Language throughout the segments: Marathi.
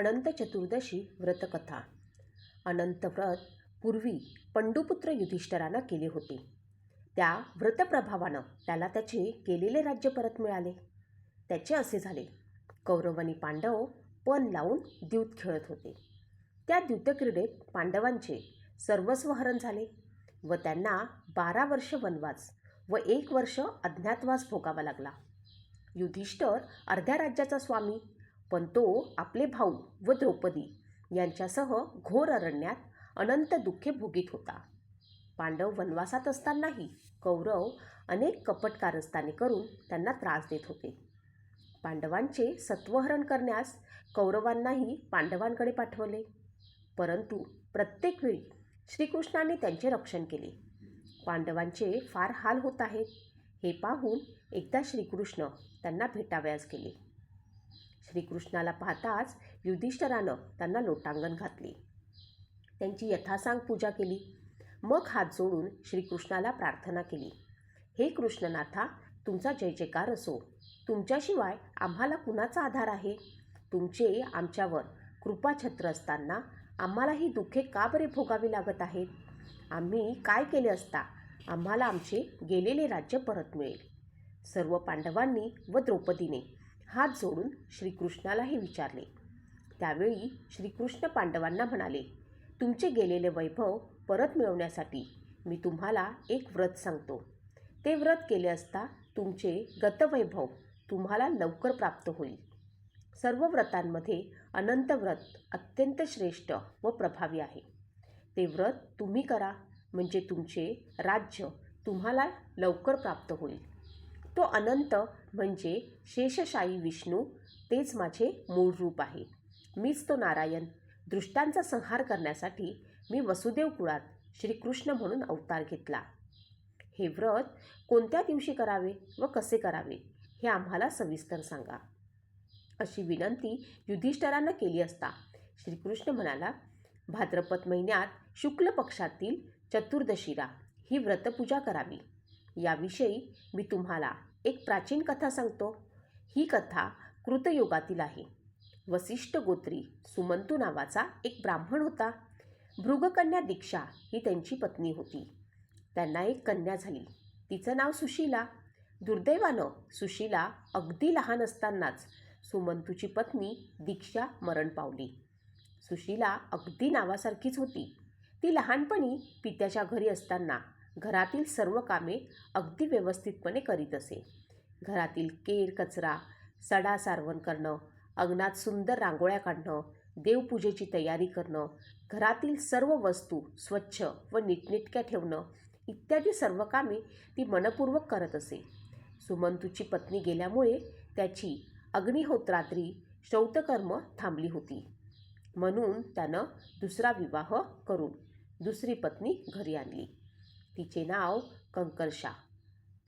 अनंत चतुर्दशी व्रतकथा. अनंत व्रत पूर्वी पंडुपुत्र युधिष्ठरानं केले होते. त्या व्रतप्रभावानं त्याला त्याचे केलेले राज्य परत मिळाले. त्याचे असे झाले. कौरव आणि पांडव पण लावून द्यूत खेळत होते. त्या द्यूतक्रीडेत पांडवांचे सर्वस्व हरण झाले व त्यांना बारा वर्ष वनवास व एक वर्ष अज्ञातवास भोगावा लागला. युधिष्ठर अर्ध्या राज्याचा स्वामी पण तो आपले भाऊ व द्रौपदी यांच्यासह घोर अरण्यात अनंत दुःखे भोगीत होता. पांडव वनवासात असतानाही कौरव अनेक कपट कारस्थाने करून त्यांना त्रास देत होते. पांडवांचे सत्वहरण करण्यास कौरवांनाही पांडवांकडे पाठवले. परंतु प्रत्येक वेळी श्रीकृष्णाने त्यांचे रक्षण केले. पांडवांचे फार हाल होत आहेत. हे पाहून एकदा श्रीकृष्ण त्यांना भेटावयास गेले. श्रीकृष्णाला पाहताच युधिष्ठरानं त्यांना लोटांगण घातले. त्यांची यथासांग पूजा केली. मग हात जोडून श्रीकृष्णाला प्रार्थना केली. हे कृष्णनाथा तुमचा जय जयकार असो. तुमच्याशिवाय आम्हाला कुणाचा आधार आहे? तुमचे आमच्यावर कृपाछत्र असताना आम्हाला ही दुःखे का बरे भोगावी लागत आहेत? आम्ही काय केले असता आम्हाला आमचे गेलेले राज्य परत मिळेल सर्व पांडवांनी व द्रौपदीने हात जोडून श्रीकृष्णाला हे विचारले. त्यावेळी श्रीकृष्ण पांडवांना म्हणाले तुमचे गेलेले वैभव परत मिळवण्यासाठी मी तुम्हाला एक व्रत सांगतो. ते व्रत केले असता तुमचे गतवैभव तुम्हाला लवकर प्राप्त होईल. सर्व व्रतांमध्ये अनंत व्रत अत्यंत श्रेष्ठ व प्रभावी आहे. ते व्रत तुम्ही करा म्हणजे तुमचे राज्य तुम्हाला लवकर प्राप्त होईल. तो अनंत म्हणजे शेषशाही विष्णू तेच माझे मूळ रूप आहे. मीच तो नारायण. दृष्टांचा संहार करण्यासाठी मी वसुदेव कुळात श्रीकृष्ण म्हणून अवतार घेतला. हे व्रत कोणत्या दिवशी करावे व कसे करावे हे आम्हाला सविस्तर सांगा. अशी विनंती युधिष्ठरानं केली असता श्रीकृष्ण म्हणाला भाद्रपद महिन्यात शुक्ल पक्षातील चतुर्दशीला ही व्रतपूजा करावी. याविषयी मी तुम्हाला एक प्राचीन कथा सांगतो. ही कथा कृतयुगातील आहे. वसिष्ठ गोत्री सुमंतू नावाचा एक ब्राह्मण होता. भृगकन्या दीक्षा ही त्यांची पत्नी होती. त्यांना एक कन्या झाली. तिचं नाव सुशीला. दुर्दैवानं सुशीला अगदी लहान असतानाच सुमंतूची पत्नी दीक्षा मरण पावली. सुशीला अगदी नावासारखीच होती. ती लहानपणी पित्याच्या घरी असताना घरातील सर्व कामे अगदी व्यवस्थितपणे करीत असे. घरातील केर कचरा सडा सारवण करणं अंगणात सुंदर रांगोळ्या काढणं देवपूजेची तयारी करणं घरातील सर्व वस्तू स्वच्छ व नीटनेटक्या ठेवणं इत्यादी सर्व कामे ती मनपूर्वक करत असे. सुमंतूची पत्नी गेल्यामुळे त्याची अग्निहोत्रात्री श्रौतकर्म थांबली होती. म्हणून त्यानं दुसरा विवाह करून दुसरी पत्नी घरी आणली. तिचे नाव कंकरशा.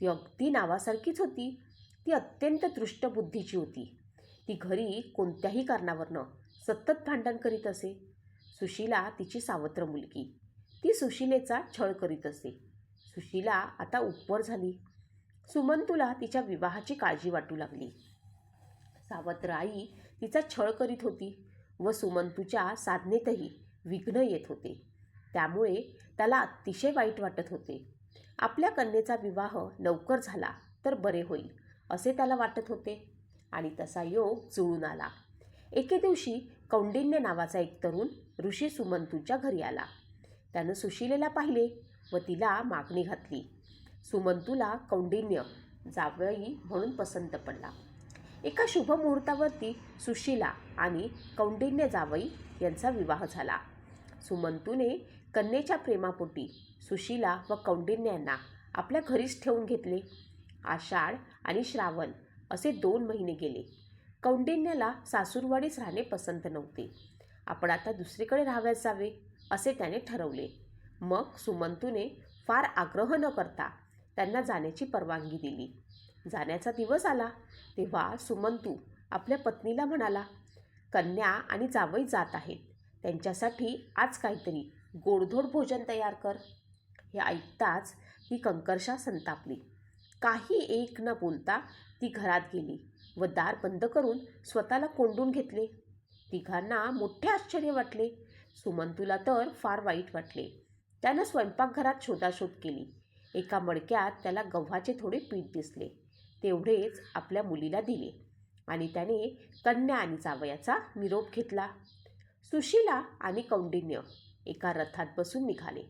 ती अगदी नावासारखीच होती. ती अत्यंत दृष्टबुद्धीची होती. ती घरी कोणत्याही कारणावरनं सतत भांडण करीत असे. सुशीला तिची सावत्र मुलगी. ती सुशिलेचा छळ करीत असे. सुशीला आता उपवर झाली. सुमंतूला तिच्या विवाहाची काळजी वाटू लागली. सावत्र आई तिचा छळ करीत होती व सुमंतूच्या साधनेतही विघ्न येत होते. त्यामुळे त्याला अतिशय वाईट वाटत होते. आपल्या कन्येचा विवाह लवकर झाला तर बरे होईल असे त्याला वाटत होते. आणि तसा योग जुळून आला. एके दिवशी कौंडिन्य नावाचा एक तरुण ऋषी सुमंतूच्या घरी आला. त्यानं सुशिलेला पाहिले व तिला मागणी घातली. सुमंतूला कौंडिन्य जावई म्हणून पसंत पडला. एका शुभ मुहूर्तावरती सुशीला आणि कौंडिन्य जावई यांचा विवाह झाला. सुमंतूने कन्येच्या प्रेमापोटी सुशीला व कौंडिन्यांना आपल्या घरीच ठेवून घेतले. आषाढ आणि श्रावण असे दोन महिने गेले. कौंडिन्याला सासूरवाडीच राहणे पसंत नव्हते. आपण आता दुसरीकडे राहाव्यास जावे असे त्याने ठरवले. मग सुमंतूने फार आग्रह न करता त्यांना जाण्याची परवानगी दिली. जाण्याचा दिवस आला तेव्हा सुमंतू आपल्या पत्नीला म्हणाला कन्या आणि जावई जात आहेत. त्यांच्यासाठी आज काहीतरी गोडधोड भोजन तयार कर. हे ऐकताच ती कंकर्षा संतापली. काही एक न बोलता ती घरात गेली व दार बंद करून स्वतःला कोंडून घेतले. तिघांना मोठे आश्चर्य वाटले. सुमंतूला तर फार वाईट वाटले. त्यानं स्वयंपाकघरात शोधाशोध केली. एका मडक्यात त्याला गव्हाचे थोडे पीठ दिसले. तेवढेच आपल्या मुलीला दिले आणि त्याने कन्या आणि जावयाचा निरोप घेतला. सुशीला आणि कौंडिन्य एका रथात बसून निघाले.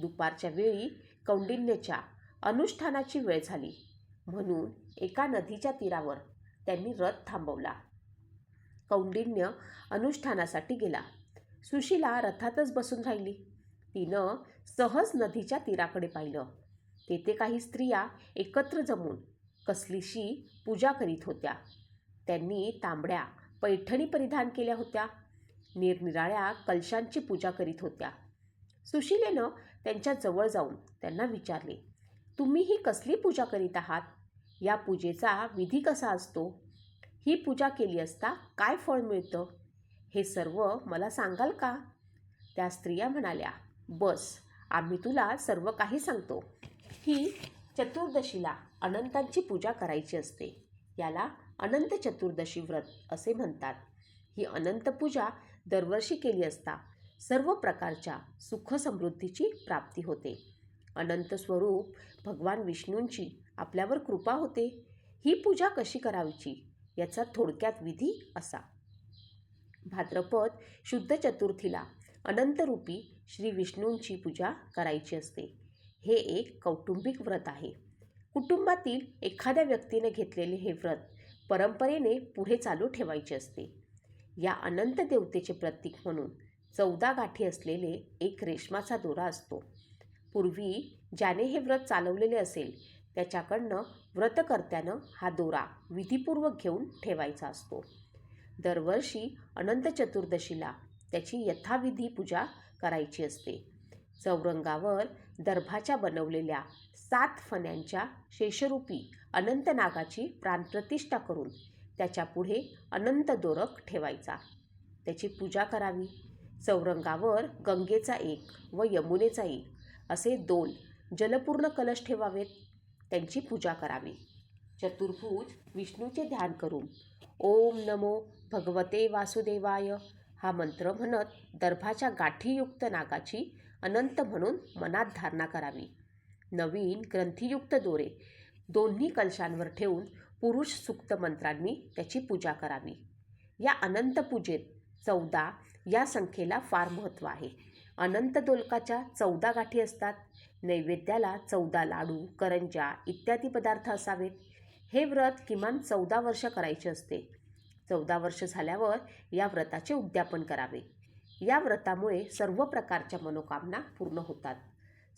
दुपारच्या वेळी कौंडिन्यच्या अनुष्ठानाची वेळ झाली. म्हणून एका नदीच्या तीरावर त्यांनी रथ थांबवला. कौंडिन्य अनुष्ठानासाठी गेला. सुशीला रथातच बसून राहिली. तिनं सहज नदीच्या तीराकडे पाहिलं. तेथे काही स्त्रिया एकत्र जमून कसलीशी पूजा करीत होत्या. त्यांनी तांबड्या पैठणी परिधान केल्या होत्या. निरनिराळ्या कलशांची पूजा करीत होत्या. सुशीलेनं त्यांच्या जवळ जाऊन त्यांना विचारले तुम्ही ही कसली पूजा करीत आहात? या पूजेचा विधी कसा असतो? ही पूजा केली असता काय फळ मिळतं? हे सर्व मला सांगाल का? त्या स्त्रिया म्हणाल्या बस आम्ही तुला सर्व काही सांगतो. ही चतुर्दशीला अनंतांची पूजा करायची असते. याला अनंत चतुर्दशी व्रत असे म्हणतात. ही अनंत पूजा दरवर्षी केली असता सर्व प्रकारच्या सुख समृद्धीची प्राप्ती होते. अनंत स्वरूप भगवान विष्णूंची आपल्यावर कृपा होते. ही पूजा कशी करायची याचा थोडक्यात विधी असा. भाद्रपद शुद्ध चतुर्थीला अनंतरूपी श्री विष्णूंची पूजा करायची असते. हे एक कौटुंबिक व्रत आहे. कुटुंबातील एखाद्या व्यक्तीने घेतलेले हे व्रत परंपरेने पुढे चालू ठेवायचे असते. या अनंत देवतेचे प्रतीक म्हणून चौदा गाठी असलेले एक रेशमाचा दोरा असतो. पूर्वी ज्याने हे व्रत चालवलेले असेल त्याच्याकडनं व्रतकर्त्यानं हा दोरा विधीपूर्वक घेऊन ठेवायचा असतो. दरवर्षी अनंत चतुर्दशीला त्याची यथाविधी पूजा करायची असते. चौरंगावर दर्भाच्या बनवलेल्या सात फण्यांच्या शेषरूपी अनंतनागाची प्राणप्रतिष्ठा करून त्याच्या पुढे अनंत दोरक ठेवायचा. त्याची पूजा करावी. चौरंगावर गंगेचा एक व यमुनेचा एक असे दोन जलपूर्ण कलश ठेवावेत. त्यांची पूजा करावी. चतुर्भुज विष्णूचे ध्यान करून ओम नमो भगवते वासुदेवाय हा मंत्र म्हणत दर्भाच्या गाठीयुक्त नागाची अनंत म्हणून मनात धारणा करावी. नवीन ग्रंथीयुक्त दोरे दोन्ही कलशांवर ठेवून पुरुष सुक्त मंत्रांनी त्याची पूजा करावी. या अनंत पूजेत चौदा या संख्येला फार महत्त्व आहे. अनंत दोलकाच्या चौदा गाठी असतात. नैवेद्याला चौदा लाडू करंजा इत्यादी पदार्थ असावेत. हे व्रत किमान चौदा वर्ष करायचे असते. चौदा वर्ष झाल्यावर या व्रताचे उद्यापन करावे. या व्रतामुळे सर्व प्रकारच्या मनोकामना पूर्ण होतात.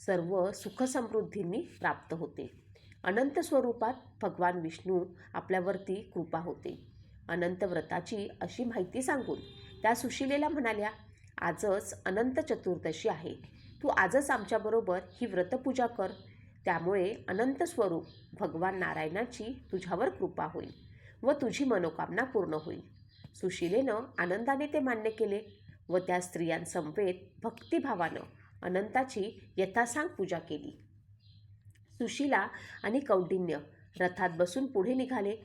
सर्व सुखसमृद्धींनी प्राप्त होते. अनंत स्वरूपात भगवान विष्णू आपल्यावरती कृपा होते. अनंत व्रताची अशी माहिती सांगून त्या सुशिलेला म्हणाल्या आजच अनंत चतुर्दशी आहे. तू आजच आमच्याबरोबर ही व्रतपूजा कर. त्यामुळे अनंत स्वरूप भगवान नारायणाची तुझ्यावर कृपा होईल व तुझी मनोकामना पूर्ण होईल. सुशिलेनं आनंदाने ते मान्य केले व त्या स्त्रियांसमवेत भक्तिभावानं अनंताची यथासांग पूजा केली. सुशिला आणि कौटिन्य रथात बसून पुढे निघाले.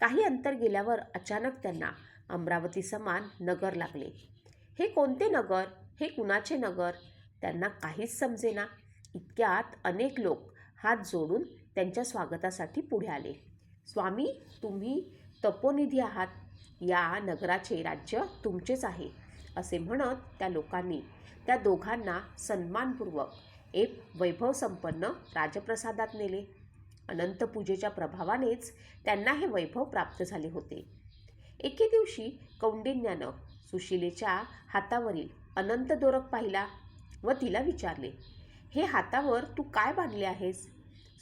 काही अंतर गेल्यावर अचानक त्यांना अमरावती समान नगर लागले. हे कोणते नगर? हे कुणाचे नगर? त्यांना काहीच समजेना. इतक्यात अनेक लोक हात जोडून त्यांच्या स्वागतासाठी पुढे आले. स्वामी तुम्ही तपोनिधी आहात. या नगराचे राज्य तुमचेच आहे असे म्हणत त्या लोकांनी त्या दोघांना सन्मानपूर्वक एक वैभवसंपन्न राजप्रसादात नेले. अनंत पूजेच्या प्रभावानेच त्यांना हे वैभव प्राप्त झाले होते. एके दिवशी कौंडिन्यानं सुशिलेच्या हातावरील अनंत दोरक पाहिला व तिला विचारले हे हातावर तू काय बांधले आहेस?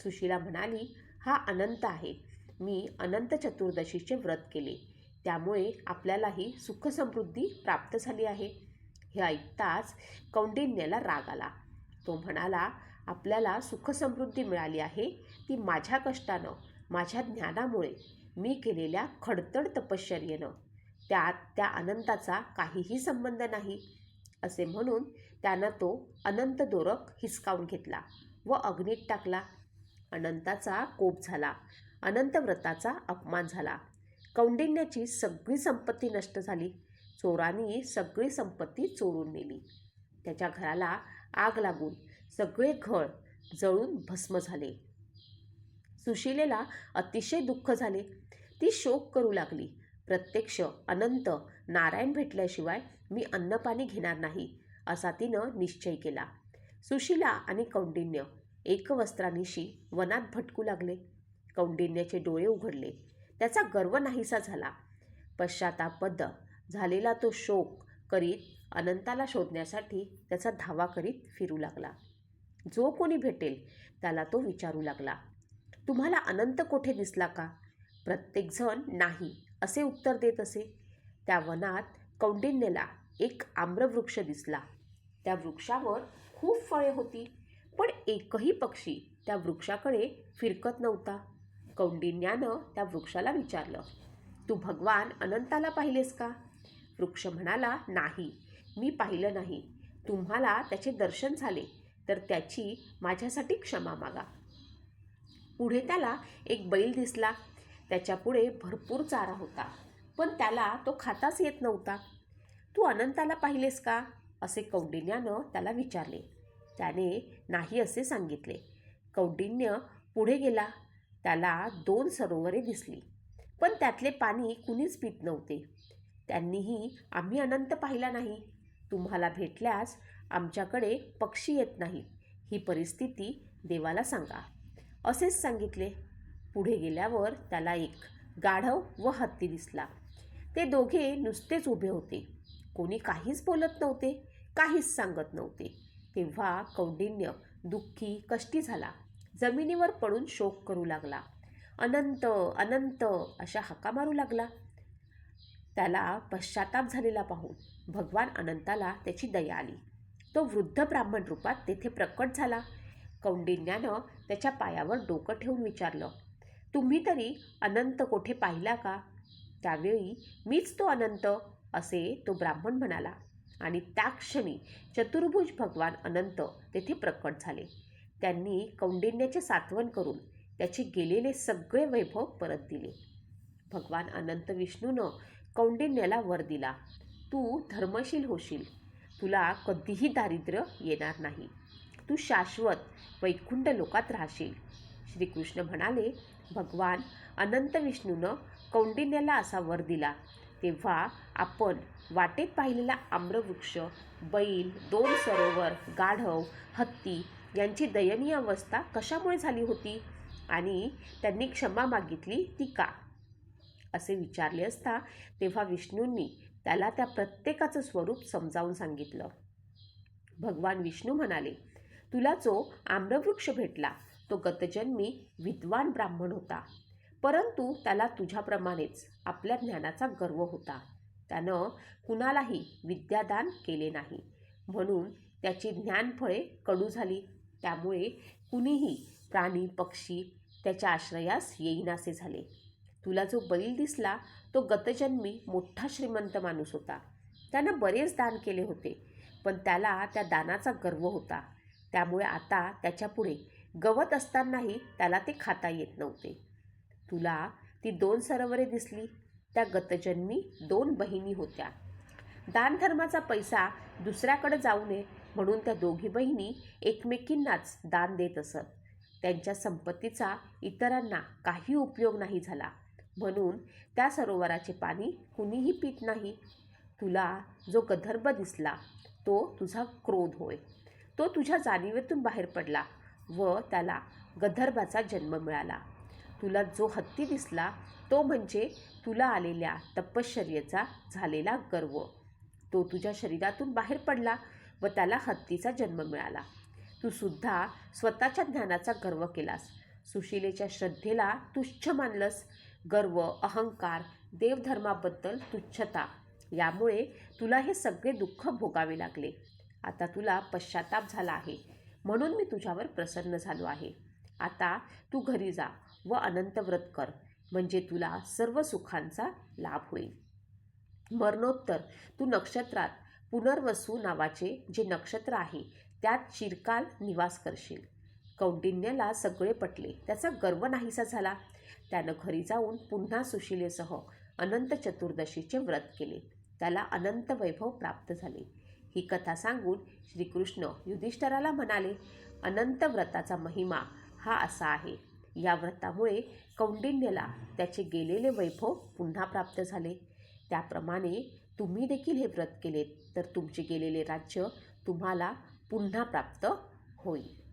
सुशिला म्हणाली हा अनंत आहे. मी अनंत चतुर्दशीचे व्रत केले. त्यामुळे आपल्यालाही सुखसमृद्धी प्राप्त झाली आहे. हे ऐकताच कौंडिन्याला राग आला. तो म्हणाला आपल्याला सुखसमृद्धी मिळाली आहे. ती माझ्या कष्टानं माझ्या ज्ञानामुळे मी केलेल्या खडतड तपश्चर्येनं. त्यात त्या अनंताचा काहीही संबंध नाही. असे म्हणून त्यानं तो अनंत दोरक हिसकावून घेतला व अग्नीत टाकला. अनंताचा कोप झाला अनंत व्रताचा अपमान झाला. कौंडिन्याची सगळी संपत्ती नष्ट झाली. चोरांनी सगळी संपत्ती चोरून नेली. त्याच्या घराला आग लागून सगळे घर जळून भस्म झाले. सुशिलेला अतिशय दुःख झाले. ती शोक करू लागली. प्रत्यक्ष अनंत नारायण भेटल्याशिवाय मी अन्नपाणी घेणार नाही असा तिनं निश्चय केला. सुशिला आणि कौंडिन्य एकवस्त्रानिशी वनात भटकू लागले. कौंडिन्याचे डोळे उघडले. त्याचा गर्व नाहीसा झाला. पश्चातापद झालेला तो शोक करीत अनंताला शोधण्यासाठी त्याचा धावा करीत फिरू लागला. जो कोणी भेटेल त्याला तो विचारू लागला. तुम्हाला अनंत कोठे दिसला का? प्रत्येकजण नाही असे उत्तर देत असे. त्या वनात कौंडिन्यला एक आम्रवृक्ष दिसला. त्या वृक्षावर खूप फळे होती पण एकही पक्षी त्या वृक्षाकडे फिरकत नव्हता. कौंडिन्यानं त्या वृक्षाला विचारलं तू भगवान अनंताला पाहिलेस का? वृक्ष म्हणाला नाही मी पाहिलं नाही. तुम्हाला त्याचे दर्शन झाले तर त्याची माझ्यासाठी क्षमा मागा. पुढे त्याला एक बैल दिसला. त्याच्यापुढे भरपूर चारा होता पण त्याला तो खाताच येत नव्हता. तू अनंताला पाहिलेस का? असे कौंडिन्यानं त्याला विचारले. त्याने नाही असे सांगितले. कौंडिन्य पुढे गेला. त्याला दोन सरोवरे दिसली पण त्यातले पाणी कुणीच पित नव्हते. त्यांनीही आम्ही अनंत पाहिला नाही. तुम्हाला भेटल्यास आमच्याकडे पक्षी येत नाही. ही परिस्थिती देवाला सांगा. असेच सांगितले. पुढे गेल्यावर त्याला एक गाढव व हत्ती दिसला. ते दोघे नुसतेच उभे होते. कोणी काहीच बोलत नव्हते काहीच सांगत नव्हते. तेव्हा कौंडिन्य दुःखी कष्टी झाला. जमिनीवर पडून शोक करू लागला. अनंत अनंत अशा हाका मारू लागला. त्याला पश्चाताप झालेला पाहून भगवान अनंताला त्याची दया आली. तो वृद्ध ब्राह्मण रूपात तेथे प्रकट झाला. कौंडिन्यानं त्याच्या पायावर डोकं ठेवून विचारलं तुम्ही तरी अनंत कोठे पाहिला का? त्यावेळी मीच तो अनंत असे तो ब्राह्मण म्हणाला. आणि त्या क्षणी चतुर्भुज भगवान अनंत तेथे प्रकट झाले. त्यांनी कौंडिन्याचे सात्वन करून त्याचे गेलेले सगळे वैभव परत दिले. भगवान अनंत विष्णूनं कौंडिन्याला वर दिला. तू धर्मशील होशील. तुला कधीही दारिद्र्य येणार नाही. तू शाश्वत वैकुंठ लोकात राहशील. श्रीकृष्ण म्हणाले भगवान अनंत विष्णूनं कौंडिन्याला असा वर दिला. तेव्हा आपण वाटेत पाहिलेला आम्रवृक्ष बैल दोन सरोवर गाढव हत्ती यांची दयनीय अवस्था कशामुळे झाली होती? आणि त्यांनी क्षमा मागितली ती का? असे विचारले असता तेव्हा विष्णूंनी त्याला त्या प्रत्येकाचं स्वरूप समजावून सांगितलं. भगवान विष्णू म्हणाले तुला जो आम्रवृक्ष भेटला तो गतजन्मी विद्वान ब्राह्मण होता. परंतु त्याला तुझ्याप्रमाणेच आपल्या ज्ञानाचा गर्व होता. त्यानं कुणालाही विद्यादान केले नाही. म्हणून त्याची ज्ञानफळे कडू झाली. त्यामुळे कुणीही प्राणी पक्षी त्याच्या आश्रयास येईनासे झाले. तुला जो बैल दिसला तो गतजन्मी मोठा श्रीमंत माणूस होता. त्यानं बरेच दान केले होते पण त्याला त्या दानाचा गर्व होता. त्यामुळे आता त्याच्यापुढे गवत असतानाही त्याला ते खाता येत नव्हते. तुला ती दोन सरोवरे दिसली त्या गतजन्मी दोन बहिणी होत्या. दानधर्माचा पैसा दुसऱ्याकडे जाऊ नये म्हणून त्या दोघी बहिणी एकमेकींनाच दान देत असत. त्यांच्या संपत्तीचा इतरांना काही उपयोग नाही झाला. म्हणून त्या सरोवराचे पाणी कुणीही पीत नाही. तुला जो गदर्भ दिसला तो तुझा क्रोध होय. तो तुझ्या जाणीवेतून बाहेर पडला व त्याला गदर्भाचा जन्म मिळाला. तुला जो हत्ती दिसला तो म्हणजे तुला आलेल्या तपश्चर्येचा झालेला गर्व. तो तुझ्या शरीरातून बाहेर पडला व त्याला हत्तीचा जन्म मिळाला. तू सुद्धा स्वतःच्या ज्ञानाचा गर्व केलास. सुशिलेच्या श्रद्धेला तुच्छ मानलंस. गर्व अहंकार देवधर्माबद्दल तुच्छता. यामुळे तुला हे सगळे दुःख भोगावे लागले. आता तुला पश्चाताप झाला आहे. म्हणून मी तुझ्यावर प्रसन्न झालो आहे. आता तू घरी जा व अनंत व्रत कर. म्हणजे तुला सर्व सुखांचा लाभ होईल. मरणोत्तर तू नक्षत्रात पुनर्वसू नावाचे जे नक्षत्र आहे त्यात चिरकाल निवास करशील. कौंडिन्यला सगळे पटले. त्याचा गर्व नाहीसा झाला. त्यानं घरी जाऊन पुन्हा सुशिलेसह अनंत चतुर्दशीचे व्रत केले. त्याला अनंत वैभव प्राप्त झाले. ही कथा सांगून श्रीकृष्ण युधिष्ठराला म्हणाले अनंत व्रताचा महिमा हा असा आहे. या व्रतामुळे कौंडिन्यला त्याचे गेलेले वैभव पुन्हा प्राप्त झाले. त्याप्रमाणे तुम्ही देखील हे व्रत केलेत तर तुमचे गेलेले राज्य तुम्हाला पुन्हा प्राप्त होईल.